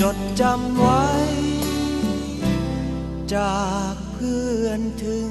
จดจำไว้ จากเพื่อนถึง